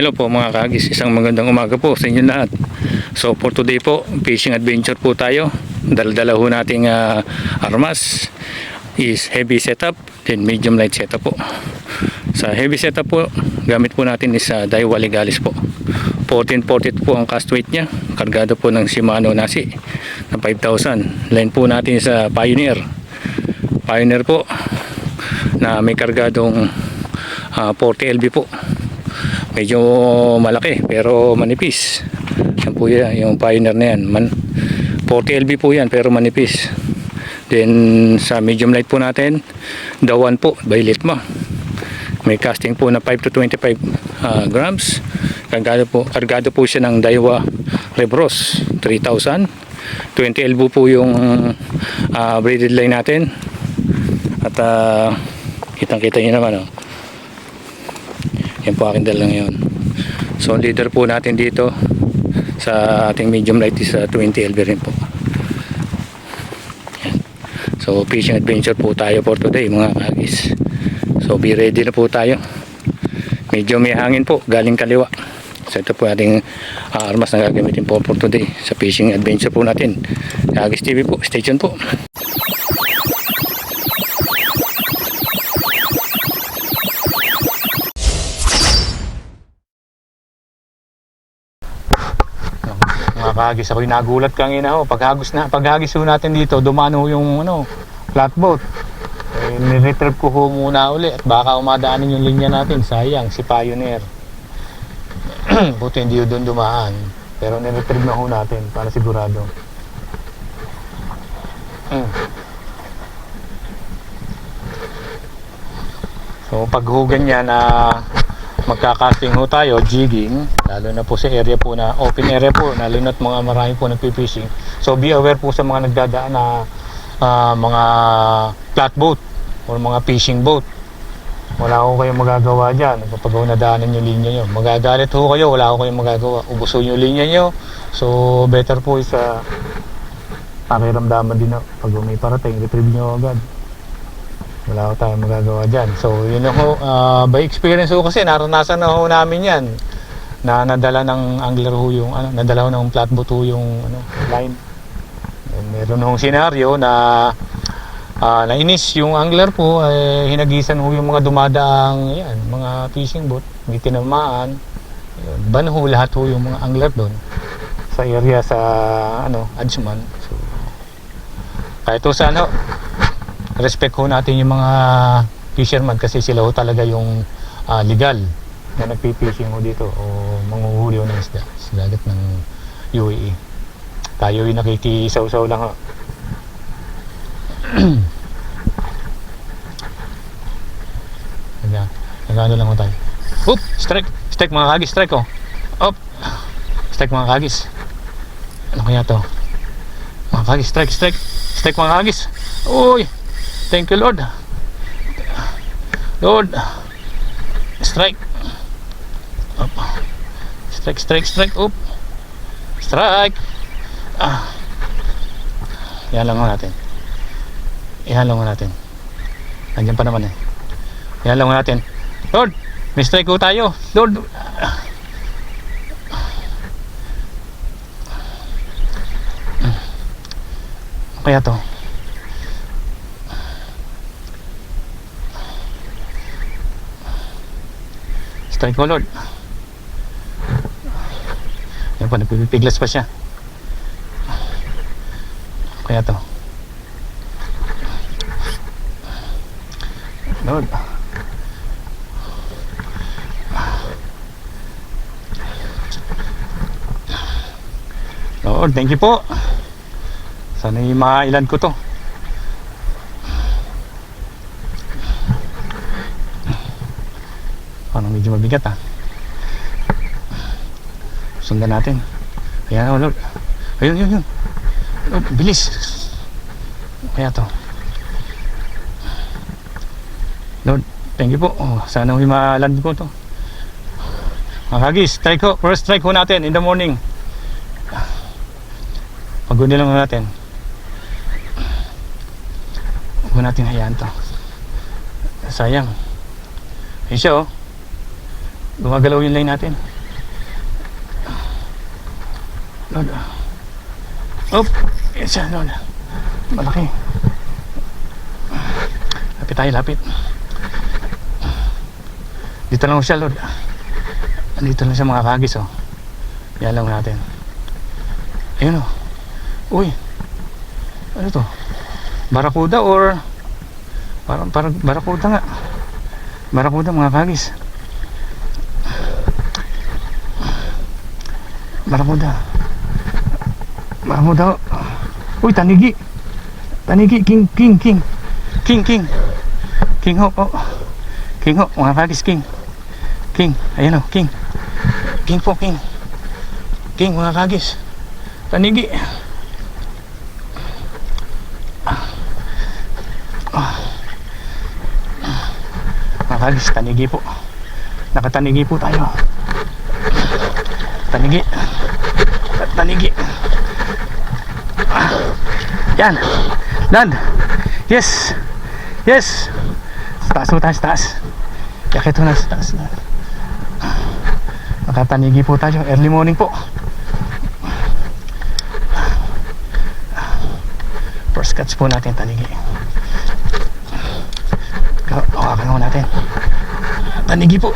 Hello po mga kagis, isang magandang umaga po sa inyo lahat. So for today po, fishing adventure po tayo. Dala-dala ho nating ah, armas is heavy setup, then medium light setup po. Sa heavy setup po, gamit po natin is uh, Daiwa Legalis po. 1440 po ang cast weight niya. Kargado po ng Shimano Nasi na 5,000. Line po natin sa Pioneer. Pioneer po na may kargadong ah, 40 LB po medyo malaki pero manipis. Yan po yan yung pioneer na yan. Man, 40 LB po yan pero manipis. Then sa medium light po natin dawan po by Litma. May casting po na 5 to 25 ah, grams. Kargado po, kargado po siya ng Daiwa Rebros 3000 20 LB po yung ah, braided line natin. At uh, kitang kita nyo naman oh. Yan po aking dala ngayon. So leader po natin dito sa ating medium light is uh, 20 LB rin po. So fishing adventure po tayo for today mga kagis. So be ready na po tayo. Medyo may hangin po galing kaliwa. So ito po ating uh, armas na gagamitin po for today sa fishing adventure po natin. Kagis TV po, tuned po. Mga kahagis ako'y nagulat kanina ho paghagis na paghagis ho natin dito dumano yung ano flatboat. Eh, niretrieve ko ho muna uli at baka umadaanin yung linya natin. Sayang si Pioneer. Buti hindi doon dumaan. Pero niretrieve na ho natin para sigurado. Mm. so pag ho ganyan na magkakasting ho tayo, jigging, lalo na po sa area po na open area po, lalo na mga marami po nagpipishing. So be aware po sa mga nagdadaan na ah, mga flatboat or mga fishing boat. Wala ko kayong magagawa dyan kapag ho nadaanan yung linya nyo. Magagalit ho kayo, wala ko kayong magagawa. Ubos ho yung linya nyo. So better po sa pakiramdaman din na pag may parating, retrieve nyo agad wala ko tayong magagawa dyan. So, yun ho, ah, by experience ho kasi, naranasan na ho namin yan. Na nadala ng angler ho yung, ano, nadala ho ng flatboat ho yung ano, line. And meron hong senaryo na ah, nainis yung angler po, eh, hinagisan ho yung mga dumadaang, yan, mga fishing boat, may tinamaan. Ban ho lahat ho yung mga angler doon sa area sa ano, Adjuman. So, kahit ho sa ano, respect ho natin yung mga fisherman kasi sila ho talaga yung ah, legal na nagpipishing ho dito o manguhuli ho ng isda sa dagat ng UAE. Tayo yung nakikisaw-saw lang ho. Nag nagano lang ho tayo. Oop! Strike! Strike mga kagis! Strike oh! Op! Strike mga kagis! Ano kaya to? Mga kagis! Strike! Strike! Strike mga kagis! Uy! Thank you, Lord. Lord. Strike. Up. Strike, strike, strike. Up. Strike. Ah. Lang ho natin. Lang ho natin. Nandiyan pa naman eh. Lang ho natin. Lord, may strike ho tayo. Lord. Ah. Kaya to. Strike ko Lord. Yan pa, nagpipiglas pa siya. Kaya to. Lord. Lord, thank you po. Sana yung mailan ko to. Parang medyo mabigat ah. Sundan natin. Ayan oh Lord. Ayun, yun, yun. Oh, bilis. Kaya to. Lord, thank you po. Oh, sana may maland ko to. Mga kagis, strike ko. First strike ko natin in the morning. Paguni lang natin. Huwag natin hayaan to. Sayang. Ayun oh. Gumagalaw yung line natin. Lord. Op! Yes, Lord. Malaki. Lapit tayo, lapit. Dito lang siya, Lord. Dito lang siya mga kagis, oh. Yan lang natin. Ayun, oh. Uy. Ano to? Barakuda or parang parang barakuda nga. Barakuda mga kagis. Barakuda. Barakuda. Uy, tanigi. Tanigi, king, king, king. King, king. King ho, oh. King ho, mga kagis, king. King, ayan o, king. King po, king. King, mga kagis. Tanigi. Mga kagis, tanigi po. Nakatanigi po tayo. Tanigi. Tanigi. Yan. Land. Yes. Yes. Taas mo tayo, sa taas. Yakit mo na sa taas. Nakatanigi po tayo. Early morning po. First cuts po natin tanigi. Hawakan mo natin. Tanigi po.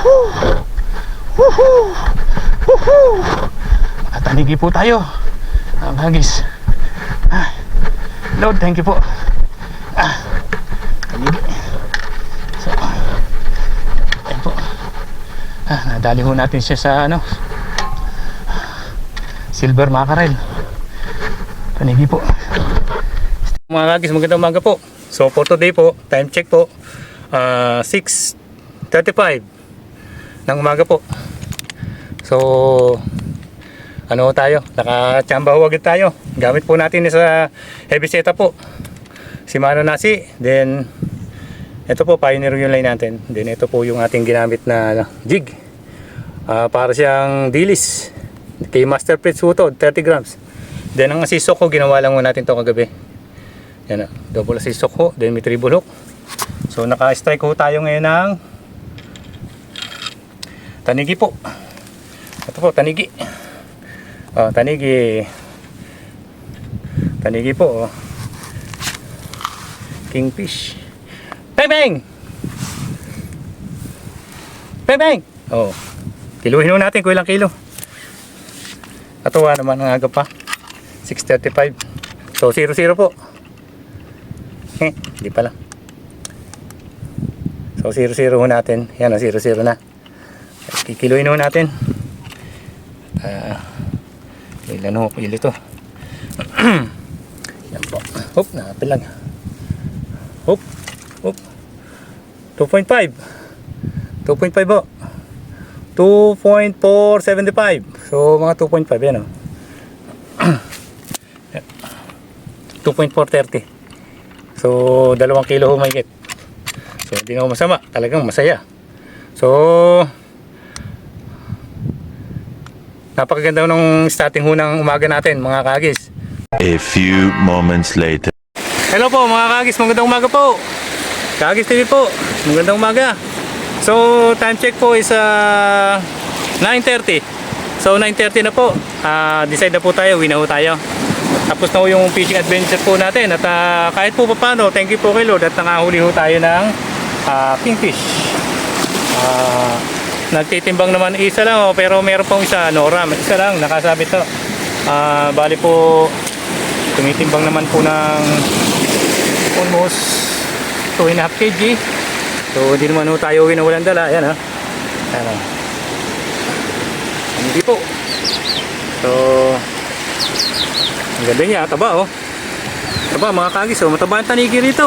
Woohoo! Nakatanigi po tayo. Ang hagis. Ah, Lord, thank you po. Ah, tanigi. So, ayan po. Ah, nadali ho natin siya sa ano, silver mackerel. Tanigi po. Mga kagis, magandang umaga po. So for today po, time check po, ah, 6.35 ng umaga po. So, ano tayo, nakachamba ho agad tayo. Gamit po natin sa heavy setup po. Shimano Nasi, then ito po, Pioneer yung line natin. Then ito po yung ating ginamit na jig. Ah, para siyang dilis. Kay Master Fritz Hutod, 30 grams. Then ang asisok ko, ginawa lang mo natin to kagabi. Yan na, double asisok ho, then may triple hook. So naka-strike ho tayo ngayon ng tanigi po. Ito po, tanigi. Oh, tanigi. Tanigi po. Oh. Kingfish. Bang bang! Bang bang! Oh. Kiluhin natin kung ilang kilo. Katuwa naman ang aga pa. 6.35. So 0-0 po. Eh, hindi pala. So 0-0 ho natin. Yan o, 0-0 na. Kikiluin ho natin. Ah, ilan ho, pili to. Yan po. Hop, nakapil lang. Hop, hop. 2.5. 2.5 po. 2.475. So mga 2.5 yan o. 2.430. So, dalawang kilo humigit. So, hindi na masama. Talagang masaya. So, napakaganda ng starting ho ng umaga natin, mga kagis. A few moments later. Hello po, mga kagis. Magandang umaga po. Kagis TV po. Magandang umaga. So, time check po is uh, 9.30. So, 9.30 na po. Ah, decide na po tayo. Uwi na po tayo. Tapos na po yung fishing adventure po natin. At ah, kahit po pa paano, thank you po kay Lord at nakahuli ho tayo ng ah, kingfish. Ah, nagtitimbang naman isa lang oh, pero meron pong isa, Nora. Isa lang, nakasabit to. Ah, bali po, tumitimbang naman po ng almost 2.5 kg. So, hindi naman ho tayo uwi na walang dala. Ayan ha. Ayan ha. Hindi po. So, ang ganda niya, taba oh. Taba mga kagis oh, mataba ang tanigi rito.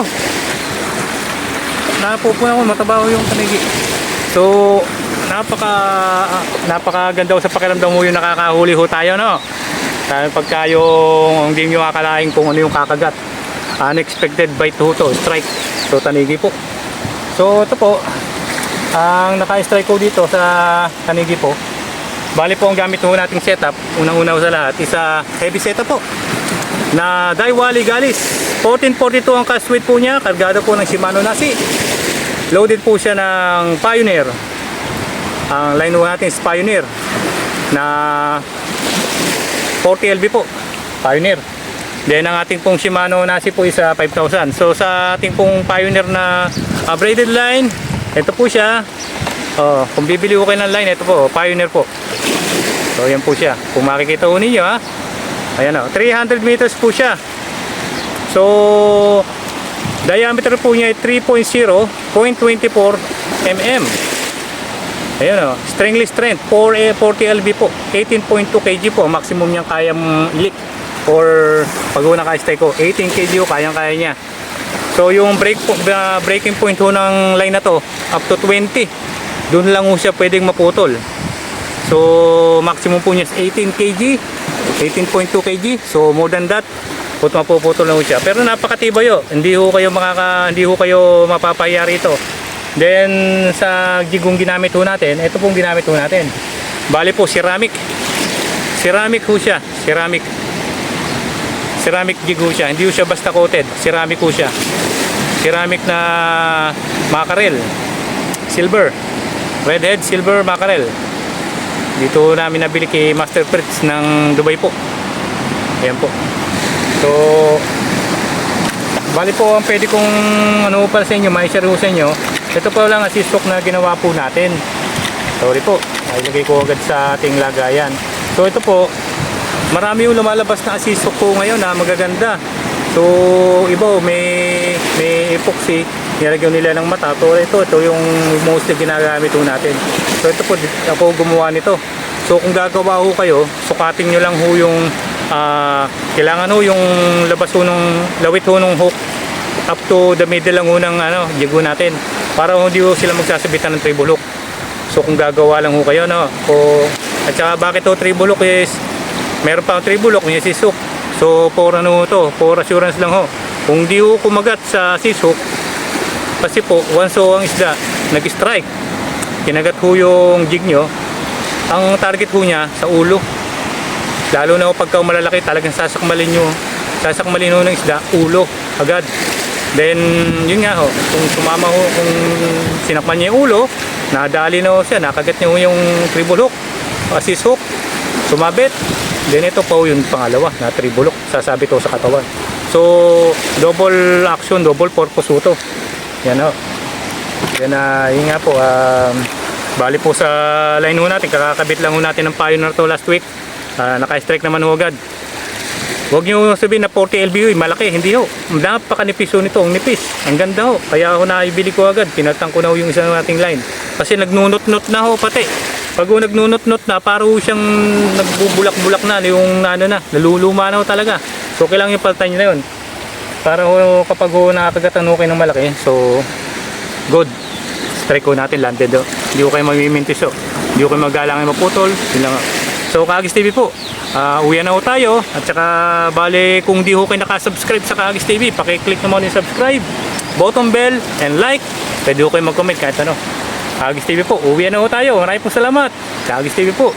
Napupunan ko, mataba oh yung tanigi. So, napaka napakaganda sa pakiramdam mo yung nakakahuli ho tayo no. Dahil pagka yung hindi nyo akalain kung ano yung kakagat. Unexpected bite ho to, strike. So, tanigi po. So, ito po, ang naka-strike ko dito sa tanigi po, Bali po ang gamit po nating setup, unang-una sa lahat, isa heavy setup po na Daiwali Galis 1442 ang cast weight po niya, kargado po ng Shimano Nasi. Loaded po siya ng Pioneer. Ang line po natin is Pioneer na 40 LB po. Pioneer. Then ang ating pong Shimano Nasi po is ah, 5,000. So sa ating pong Pioneer na ah, braided line, ito po siya. Oh, kung bibili ko kayo ng line, ito po, Pioneer po. So yan po siya. Kung makikita ko ninyo ha. Ayan o, 300 meters po siya. So diameter po niya ay 3.0, 0.24 mm. Ayan o, stringless strength, 4, 40 lb po, 18.2 kg po, maximum niyang kayang lick. Or pag una ka-stay ko, 18 kg o kayang kaya niya. So yung break po, uh, breaking point ho ng line na to, up to 20. Doon lang ho siya pwedeng maputol. So maximum po niya is 18 kg, 18.2 kg. So more than that, put mapuputol na ho siya. Pero napakatibay yo. Hindi ho kayo makaka hindi ho kayo mapapaya rito. Then sa jigong ginamit ho natin, ito pong ginamit ho natin. Bali po ceramic. Ceramic ho siya, ceramic. Ceramic jig siya. Hindi ho siya basta coated. Ceramic ho siya. Ceramic na mackerel. Silver. Redhead silver mackerel. Dito namin nabili kay Master Fritz ng Dubai po. Ayan po. So, bali po ang pwede kong ano para sa inyo, may share ko sa inyo. Ito po lang assist hook na ginawa po natin. Sorry po, ilagay ko agad sa ating lagayan. So ito po, marami yung lumalabas na assist hook po ngayon na magaganda. So, iba oh, may may epoxy, nilagyan nila ng mata. So, ito, ito yung mostly ginagamit po natin. So, ito po, ako gumawa nito. So, kung gagawa ho kayo, sukatin nyo lang ho yung ah, kailangan ho yung labas ho nung lawit ho nung hook up to the middle lang ho ng ano, jigo natin. Para hindi ho sila magsasabitan ng treble hook. So, kung gagawa lang ho kayo, no? O, at saka bakit ho treble hook is meron pa ang hook, may sishook. So, for ano to, for assurance lang ho. Kung di ho kumagat sa sishook, kasi po, once ho ang isda nag-strike, kinagat ho yung jig nyo, ang target ho niya sa ulo. Lalo na ho pagka malalaki, talagang sasakmalin nyo, sasakmalin ho ng isda, ulo, agad. Then, yun nga ho, kung sumama ho, kung sinakman niya yung ulo, nadali na ho siya, nakagat niya ho yung treble hook, assist hook, sumabit, then ito po yung pangalawa na treble hook, sasabit ho sa katawan. So, double action, double purpose ho to. Yan ho. Yan na, yun nga po, um, bali po sa line ho natin, kakakabit lang ho natin ng Pioneer to last week. Ah, naka-strike naman ho agad. Huwag nyo sabihin na 40 LBU, malaki, hindi ho. Napakanipis ho nito, ang nipis. Ang ganda ho. Kaya ako naibili ko agad, pinatang ko na ho yung isang nating line. Kasi nagnunot-not na ho pati. Pag ho nagnunot-not na, para ho siyang nagbubulak-bulak na, yung ano na, naluluma na ho talaga. So kailangan yung paltan nyo na yun. Para ho kapag ho nakakagatan ho kayo ng malaki, so good. Strike ko natin landed ho. Hindi ko kayo mamimintis ho. Hindi ko kayo magalangan maputol. Yun lang ho. So Kaagis TV po, uh, uwi na ho tayo. At saka bale kung di ho kayo nakasubscribe sa Kaagis TV, pakiclick naman yung subscribe, button bell, and like. Pwede ho kayo mag-comment kahit ano. Kaagis TV po, uwi na ho tayo. Maraming po salamat. Kaagis TV po.